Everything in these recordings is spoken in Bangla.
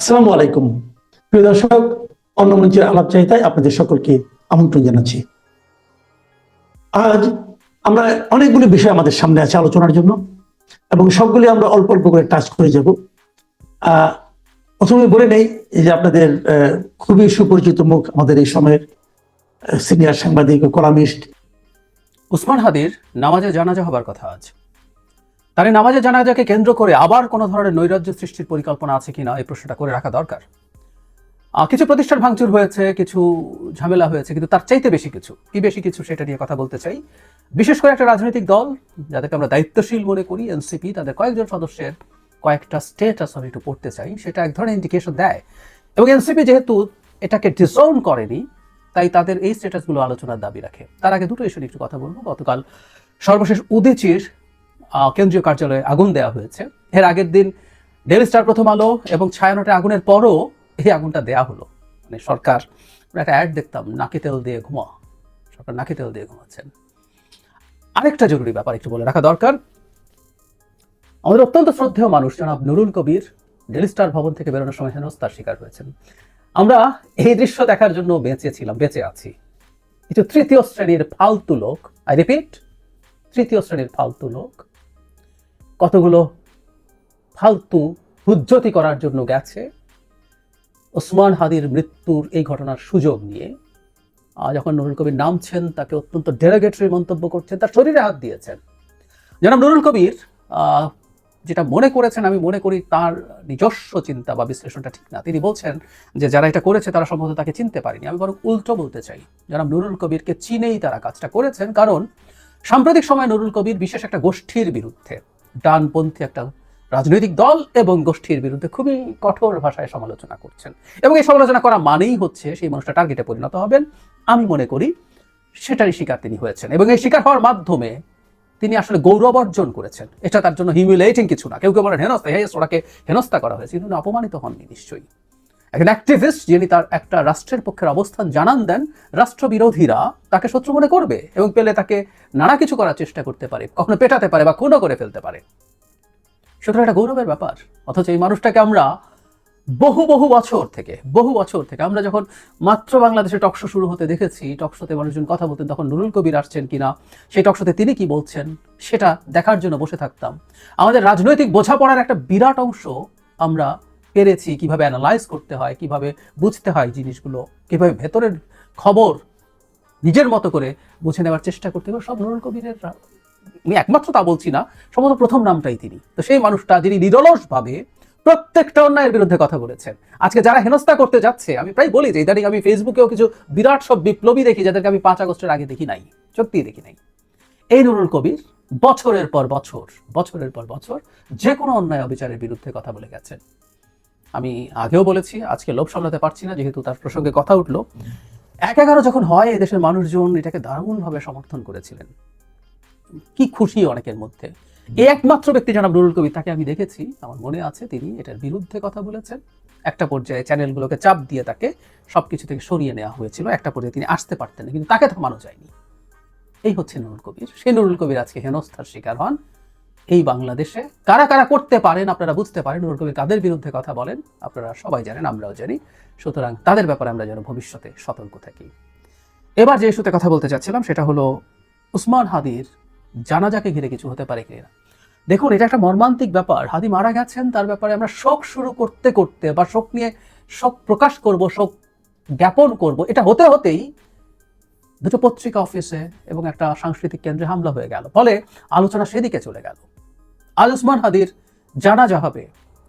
আসসালামু আলাইকুম। প্রিয় দর্শক, অন্য মঞ্চের আলাপ চাহিদায় আপনাদের সকলকে আমন্ত্রণ জানাচ্ছি। আজ আমরা অনেকগুলি বিষয় আমাদের সামনে আছে আলোচনার জন্য এবং সবগুলি আমরা অল্প অল্প করে টাচ করে যাব। প্রথমে বলে নেই যে আপনাদের খুবই সুপরিচিত মুখ আমাদের এই সময়ের সিনিয়র সাংবাদিক ও কলামিস্ট। উসমান হাদির নামাজে জানাজা হবার কথা আজ। এই নামাজে জানাজাকে কেন্দ্র করে আবার কোনো ধরনের নৈরাজ্য সৃষ্টির পরিকল্পনা আছে কিনা? এই প্রশ্নটা করে রাখা দরকার। কিছু প্রতিষ্ঠান ভাঙচুর হয়েছে, কিছু ঝামেলা হয়েছে, কিন্তু তার চাইতে বেশি কিছু। কি বেশি কিছু সেটা নিয়ে কথা বলতে চাই। বিশেষ করে একটা রাজনৈতিক দল, যাদেরকে আমরা দায়িত্বশীল মনে করি, এনসিপি, তাদের কয়েকজন সদস্যের কয়েকটা স্টেটাস আমি একটু পড়তে চাই, সেটা এক ধরনের ইন্ডিকেশন দেয়। এবং এনসিপি যেহেতু এটাকে ডিসওন করেনি, তাই তাদের এই স্টেটাসগুলো আলোচনার দাবি রাখে। তার আগে দুটো ইস্যু নিয়ে একটু কথা বলব। গতকাল সর্বশেষ উদিচির কেন্দ্রীয় কার্যালয়ে আগুন দেওয়া হয়েছে। এর আগের দিন ডেলি স্টার প্রথম আলো এবং ছায়ানটে আগুনের পরও এই আগুনটা দেয়া হলো। মানে সরকার একটা অ্যাড দেখতাম, নাকি তেল দিয়ে ঘুমা। সরকার নাকি তেল দিয়ে ঘুমাচ্ছেন। আরেকটা জরুরি ব্যাপার একটু বলে রাখা দরকার। আমাদের অত্যন্ত শ্রদ্ধেয় মানুষ জনাব নুরুল কবির ডেলি স্টার ভবন থেকে বেরোনোর সময় হেনস্তার শিকার হয়েছেন। আমরা এই দৃশ্য দেখার জন্য বেঁচে ছিলাম বেঁচে আছি। কিছু তৃতীয় শ্রেণির ফালতু লোক, আই রিপিট, তৃতীয় শ্রেণির ফালতু লোক। কতগুলো ফালতু হুজ্জতি করার জন্য গেছে? ওসমান হাদির মৃত্যুর এই ঘটনার সুযোগ নিয়ে যখন নুরুল কবির নামছেন, তাকে অত্যন্ত ডেরোগেটরি মন্তব্য করছেন, তার শরীরে হাত দিয়েছেন। জনাব নুরুল কবির যেটা মনে করেছেন, আমি মনে করি তার নিজস্ব চিন্তা বা বিশ্লেষণটা ঠিক না। তিনি বলছেন যে যারা এটা করেছে, তারা সম্ভবত তাকে চিনতে পারেনি। আমি বরং উল্টো বলতে চাই যারা নুরুল কবিরকে চিনেই তারা কাজটা করেছেন, কারণ সাম্প্রতিক সময় নুরুল কবির বিশেষ একটা গোষ্ঠীর বিরুদ্ধে ডানপন্থী একটা রাজনৈতিক দল এবং গোষ্ঠীর বিরুদ্ধে খুবই কঠোর ভাষায় সমালোচনা করছেন। এবং এই সমালোচনা করা মানেই হচ্ছে সেই মানুষটা টার্গেটে পরিণত হবেন। আমি মনে করি সেটারই শিকার তিনি হয়েছেন এবং এই শিকার হওয়ার মাধ্যমে তিনি আসলে গৌরব অর্জন করেছেন। এটা তার জন্য হিউমিলেটিং কিছু না। কেউ কেউ বলেন হেনস্তা হে ওনাকে হেনস্তা করা হয়েছে। কিন্তু অপমানিত হননি নিশ্চয়ই। একজন অ্যাক্টিভিস্ট যিনি তার একটা রাষ্ট্রের পক্ষের অবস্থান জানান দেন, রাষ্ট্রবিরোধীরা তাকে শত্রু মনে করবে এবং পেলে তাকে নানা কিছু করার চেষ্টা করতে পারে, কখনো পেটাতে পারে বা খুনও করে ফেলতে পারে। সুতরাং একটা গৌরবের ব্যাপার। অথচ এই মানুষটাকে আমরা বহু বহু বছর থেকে, বহু বছর থেকে আমরা যখন মাত্র বাংলাদেশে টকশো শুরু হতে দেখেছি টকশোতে মানুষজন কথা বলতেন, তখন নুরুল কবির আসছেন কিনা, সেই টকশোতে তিনি কি বলছেন, সেটা দেখার জন্য বসে থাকতাম। আমাদের রাজনৈতিক বোঝাপড়ার একটা বিরাট অংশ আমরা পেরেছি, কীভাবে অ্যানালাইজ করতে হয়, কীভাবে বুঝতে হয় জিনিসগুলো, কীভাবে ভেতরের খবর নিজের মতো করে বুঝে নেওয়ার চেষ্টা করতে হবে। সব নুরুল কবিরের আমি একমাত্র তা বলছি না, সম্ভবত প্রথম নামটাই তিনি। তো সেই মানুষটা যিনি নিরলসভাবে প্রত্যেকটা অন্যায়ের বিরুদ্ধে কথা বলেছেন। আজকে যারা হেনস্থা করতে যাচ্ছে, আমি প্রায় বলি যে ইদানিং আমি ফেসবুকেও কিছু বিরাট সব বিপ্লবী দেখি, যাদেরকে আমি পাঁচ আগস্টের আগে দেখি নাই, সত্যিই দেখি নাই। এই নুরুল কবির বছরের পর বছর, বছরের পর বছর যে কোনো অন্যায় অবিচারের বিরুদ্ধে কথা বলে গেছেন। আমি আগেও বলেছি, আজকে লোভ সামলাতে পারছি না, যেহেতু তার প্রসঙ্গে কথা উঠল। এক এগারো যখন হয়, এদেশের মানুষজন এটাকে দারুণভাবে সমর্থন করেছিলেন। কি খুশি অনেকের মধ্যে। এই একমাত্র ব্যক্তি জনাব নুরুল কবির, তাকে আমি দেখেছি, আমার মনে আছে তিনি এটার বিরুদ্ধে কথা বলেছেন। একটা পর্যায়ে চ্যানেলগুলোকে চাপ দিয়ে তাকে সবকিছু থেকে সরিয়ে নেওয়া হয়েছিল, একটা পর্যায়ে তিনি আসতে পারতেন না, কিন্তু তাকে থামানো যায়নি। এই হচ্ছে নুরুল কবির। সেই নুরুল কবির আজকে হেনস্থার শিকার হন। এই বাংলাদেশে। কারা কারা করতে পারেন, আপনারা বুঝতে পারেন। কবির কাদের বিরুদ্ধে কথা বলেন। আপনারা সবাই জানেন, আমরাও জানি। সুতরাং তাদের ব্যাপারে আমরা যেন ভবিষ্যতে সতর্ক থাকি। এবার যে ইস্যুতে কথা বলতে চাচ্ছিলাম, সেটা হলো উসমান হাদির জানাজাকে ঘিরে কিছু হতে পারে কিনা। দেখুন, এটা একটা মর্মান্তিক ব্যাপার। হাদি মারা গেছেন, তার ব্যাপারে আমরা শোক শুরু করতে করতে বা শোক নিয়ে শোক প্রকাশ করব, শোক জ্ঞাপন করব, এটা হতে হতেই দুটো পত্রিকা অফিসে এবং একটা সাংস্কৃতিক কেন্দ্রে হামলা হয়ে গেল। ফলে আলোচনা সেদিকে চলে গেল। আল হাদির জানাজা হবে।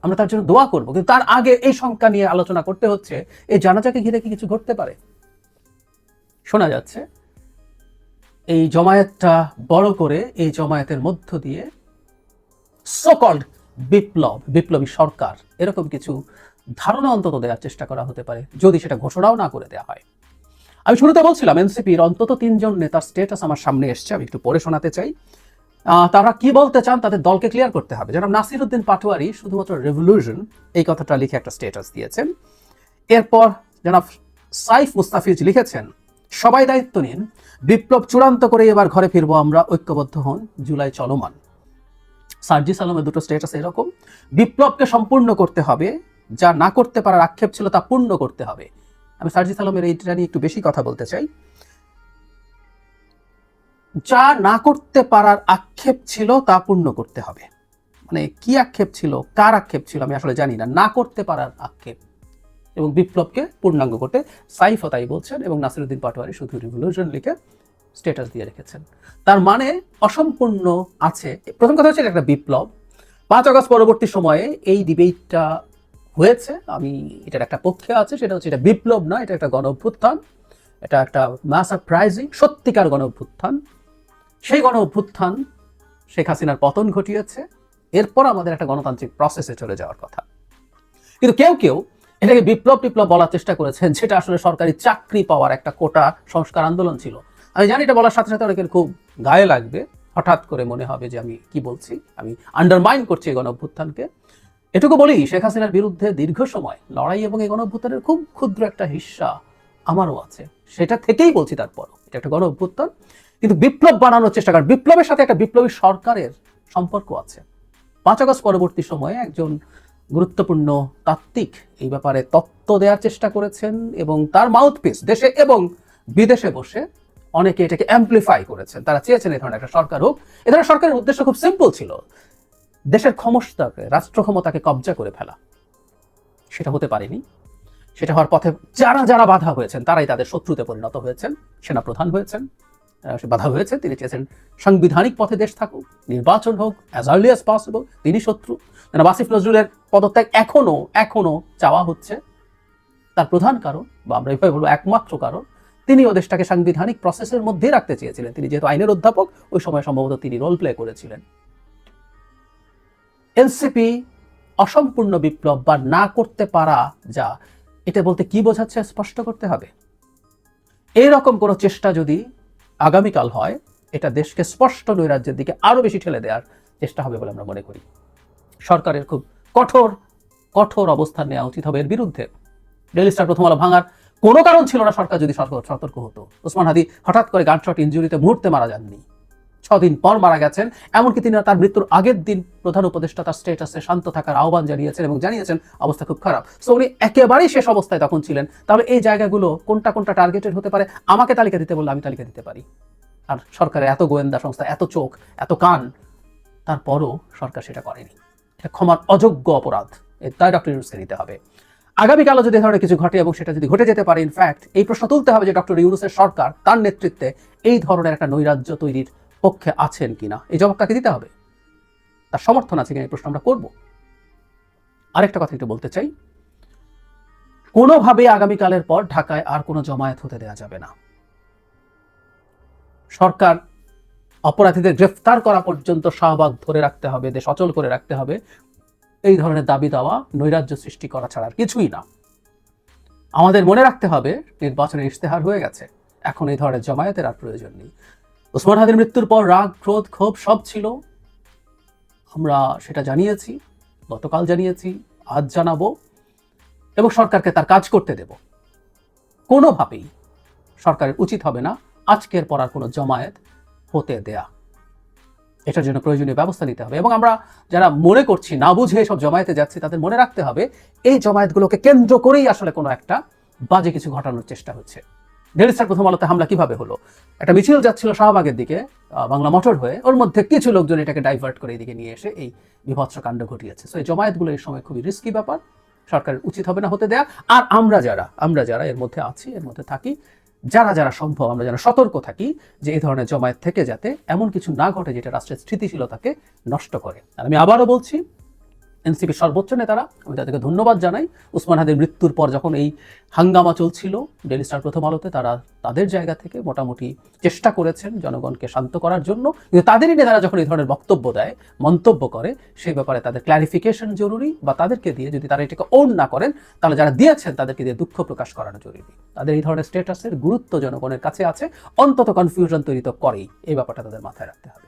আমরা তার জন্য দোয়া করব, কিন্তু তার আগে এই সংখ্যা নিয়ে আলোচনা করতে হচ্ছে, এই জানাজাকে ঘিরে কি কিছু ঘটতে পারে? শোনা যাচ্ছে, এই জমায়েতটা বড় করে এই জমায়েতের মধ্য দিয়ে সকল্ড বিপ্লব, বিপ্লবী সরকার, এরকম কিছু ধারণা অন্তত দেওয়ার চেষ্টা করা হতে পারে, যদি সেটা ঘোষণাও না করে দেওয়া হয়। আমি শুরুতে বলছিলাম, এনসিপির অন্তত তিনজন নেতার স্টেটাস আমার সামনে এসছে, আমি একটু পড়ে শোনাতে চাই। তারা কি বলতে চান তাদের দলকে ক্লিয়ার করতে হবে। যেন নাসির উদ্দিন পাটোয়ারি শুধুমাত্র রেভলিউশন এই কথাটা লিখে একটা স্টেটাস দিয়েছেন। এরপর জনাব সাইফ মুস্তাফিজ লিখেছেন, সবাই দায়িত্ব নিন, বিপ্লব চূড়ান্ত করে এবার ঘরে ফিরবো আমরা, ঐক্যবদ্ধ হন, জুলাই চলমান। সার্জি সালামের দুটো স্টেটাস এরকম, বিপ্লবকে সম্পূর্ণ করতে হবে, যা না করতে পারার আক্ষেপ ছিল তা পূর্ণ করতে হবে। আমি সার্জিস আলমের এইটা নিয়ে একটু বেশি কথা বলতে চাই। যা না করতে পারার আক্ষেপ ছিল তা পূর্ণ করতে হবে। মানে কি আক্ষেপ ছিল? কার আক্ষেপ ছিল? আমি আসলে জানি না। না করতে পারার আক্ষেপ। এবং বিপ্লবকে পূর্ণাঙ্গ করতে সাইফও তাই বলছেন এবং নাসিরুদ্দিন পাটোয়ারি শুধু রিভলিউশন লিখে স্ট্যাটাস দিয়ে রেখেছেন। তার মানে অসম্পূর্ণ আছে। প্রথম কথা হচ্ছে এটা একটা বিপ্লব। পাঁচ আগস্ট পরবর্তী সময়ে এই ডিবেটটা হয়েছে। আমি এটার একটা পক্ষে আছে। সেটা হচ্ছে এটা বিপ্লব না, এটা একটা গণ অভ্যুত্থান এটা একটা মাস সারপ্রাইজিং সত্যিকার গণ অভ্যুত্থান সেই গণ অভ্যুত্থান শেখ হাসিনার পতন ঘটিয়েছে। এরপর আমাদের একটা গণতান্ত্রিক প্রসেসে চলে যাওয়ার কথা। কিন্তু কেউ কেউ এটাকে বিপ্লব টিপ্লব বলার চেষ্টা করেছেন, যেটা আসলে সরকারি চাকরি পাওয়ার একটা কোটা সংস্কার আন্দোলন ছিল। আমি জানি এটা বলার সাথে সাথে অনেকের খুব গায়ে লাগবে। হঠাৎ করে মনে হবে যে আমি কি বলছি? আমি আন্ডারমাইন করছি এই গণ অভ্যুত্থানকে এটুকু বলি, শেখ হাসিনার বিরুদ্ধে দীর্ঘ সময় লড়াই এবং এই গণ অভ্যুত্থানের খুব ক্ষুদ্র একটা হিস্সা আমারও আছে। সেটা থেকেই বলছি তারপরও। এটা একটা গণ অভ্যুত্থান কিন্তু বিপ্লব বানানোর চেষ্টা করেন। বিপ্লবের সাথে একটা বিপ্লবী সরকারের সম্পর্ক আছে। পাঁচ আগস্ট পরবর্তী সময়ে একজন গুরুত্বপূর্ণ তাত্ত্বিক এই ব্যাপারে তত্ত্ব দেওয়ার চেষ্টা করেছেন এবং তার মাউথপিস দেশে এবং বিদেশে বসে অনেকে এটাকে অ্যাম্পলিফাই করেছেন। তারা চেয়েছেন এই ধরনের একটা সরকার হোক। এ ধরনের সরকারের উদ্দেশ্য খুব সিম্পল ছিল। দেশের ক্ষমতাকে, রাষ্ট্র ক্ষমতাকে কবজা করে ফেলা। সেটা হতে পারেনি। সেটা হওয়ার পথে যারা যারা বাধা হয়েছেন, তারাই তাদের শত্রুতে পরিণত হয়েছেন। সেনাপ্রধান হয়েছেন। সে বাধা হয়েছে, তিনি চেয়েছেন সাংবিধানিক পথে দেশ থাকুক, নির্বাচন হোক অ্যাজ আর্লি অ্যাজ পসিবল তিনি শত্রু। যেন বাসিফ নজরুলের পদত্যাগ এখনও এখনও চাওয়া হচ্ছে। তার প্রধান কারণ, বা আমরা এভাবে বলব একমাত্র কারণ, তিনি ও দেশটাকে সাংবিধানিক প্রসেসের মধ্যে রাখতে চেয়েছিলেন। তিনি যেহেতু আইনের অধ্যাপক, ওই সময় সম্ভবত তিনি রোল প্লে করেছিলেন। এনসিপি অসম্পূর্ণ বিপ্লব বা না করতে পারা যা, এটা বলতে কি বোঝাচ্ছে, স্পষ্ট করতে হবে। এইরকম কোনো চেষ্টা যদি আগামীকাল হয়, এটা দেশকে স্পষ্ট নৈরাজ্যের দিকে আরও বেশি ঠেলে দেওয়ার চেষ্টা হবে বলে আমরা মনে করি। সরকারের খুব কঠোর কঠোর অবস্থান নেওয়া উচিত হবে। এর বিরুদ্ধে ডেলি স্টার প্রথম আলো ভাঙার কোনো কারণ ছিল না সরকার যদি সতর্ক হতো। ওসমান হাদি হঠাৎ করে গানশট ইঞ্জুরিতে মুহূর্তে মারা যাননি। ছদিন পর মারা গেছেন। এমনকি তিনি তার মৃত্যুর আগের দিন প্রধান উপদেষ্টা তার স্টেটাসে শান্ত থাকার আহ্বান জানিয়েছেন এবং জানিয়েছেন, অবস্থা খুব খারাপ। সো উনি একেবারেই শেষ অবস্থায় তখন ছিলেন। তাহলে এই জায়গাগুলো কোনটা কোনটা টার্গেটেড হতে পারে? আমাকে তালিকা দিতে বললে আমি তালিকা দিতে পারি। আর সরকারের এত গোয়েন্দা সংস্থা, এত চোখ, এত কান, তারপরও সরকার সেটা করেনি। এটা ক্ষমার অযোগ্য অপরাধ। দায় ডক্টর ইউনুসকে নিতে হবে। আগামীকালও যদি ধরনের কিছু ঘটে এবং সেটা যদি ঘটে যেতে পারে ইনফ্যাক্ট এই প্রশ্ন তুলতে হবে যে ডক্টর ইউনুসের সরকার তার নেতৃত্বে এই ধরনের একটা নৈরাজ্য তৈরির পক্ষে আছেন কিনা? এই জবাব তাকে দিতে হবে? তার সমর্থন আছে কিনা এই প্রশ্ন আমরা করব। আরেকটা কথা একটু বলতে চাই। কোনোভাবে আগামীকালের পর ঢাকায় আর কোনো জমায়েত হতে দেওয়া যাবে না। সরকার অপরাধীদের গ্রেফতার করা পর্যন্ত শাহবাগ ধরে রাখতে হবে, দেশ অচল করে রাখতে হবে। এই ধরনের দাবি দেওয়া নৈরাজ্য সৃষ্টি করা ছাড়া আর কিছুই না। আমাদের মনে রাখতে হবে, নির্বাচনের ইশতেহার হয়ে গেছে। এখন এই ধরনের জমায়েতের আর প্রয়োজন নেই। ওসমান হাদির মৃত্যুর পর রাগ, ক্রোধ, ক্ষোভ সব ছিল। আমরা সেটা জানিয়েছি, গতকাল জানিয়েছি, আজ জানাব এবং সরকারকে তার কাজ করতে দেব। কোনোভাবেই সরকারের উচিত হবে না আজকের পর আর কোনো জমায়েত হতে দেয়া। এটার জন্য প্রয়োজনীয় ব্যবস্থা নিতে হবে এবং আমরা যারা মনে করছি না বুঝে সব জমায়েতে যাচ্ছি, তাদের মনে রাখতে হবে, এই জমায়েতগুলোকে কেন্দ্র করেই আসলে কোনো একটা বাজে কিছু ঘটানোর চেষ্টা হচ্ছে। ডেলি স্টার প্রথম আলোতে হামলা কীভাবে হলো? একটা মিছিল যাচ্ছিল শাহবাগের দিকে বাংলা মোটর হয়ে। ওর মধ্যে কিছু লোকজন এটাকে ডাইভার্ট করে এদিকে নিয়ে এসে এই বিভৎস কাণ্ড ঘটিয়েছে। সো এই জমায়েতগুলো এই সময় খুবই রিস্কি ব্যাপার। সরকারের উচিত হবে না হতে দেয়া। আর আমরা যারা আমরা যারা এর মধ্যে আছি, এর মধ্যে থাকি, যারা যারা সম্ভব, আমরা যারা সতর্ক থাকি যে এই ধরনের জমায়েত থেকে যাতে এমন কিছু না ঘটে যেটা রাষ্ট্রের স্থিতিশীলতাকে নষ্ট করে। আর আমি আবারও বলছি এনসিপির সর্বোচ্চ নেতারা, আমি তাদেরকে ধন্যবাদ জানাই। উসমান হাদির মৃত্যুর পর যখন এই হাঙ্গামা চলছিল ডেলি স্টার প্রথম আলোতে তারা তাদের জায়গা থেকে মোটামুটি চেষ্টা করেছেন জনগণকে শান্ত করার জন্য। কিন্তু তাদেরই নেতারা যখন এই ধরনের বক্তব্য দেয়, মন্তব্য করে, সেই ব্যাপারে তাদের ক্ল্যারিফিকেশন জরুরি বা তাদেরকে দিয়ে যদি তারা এটাকে ওন না করেন, তাহলে যারা দিয়েছেন তাদেরকে দিয়ে দুঃখ প্রকাশ করানো জরুরি। তাদের এই ধরনের স্টেটাসের গুরুত্ব জনগণের কাছে আছে, অন্তত কনফিউশন তৈরি তো করেই। এই ব্যাপারটা তাদের মাথায় রাখতে হবে।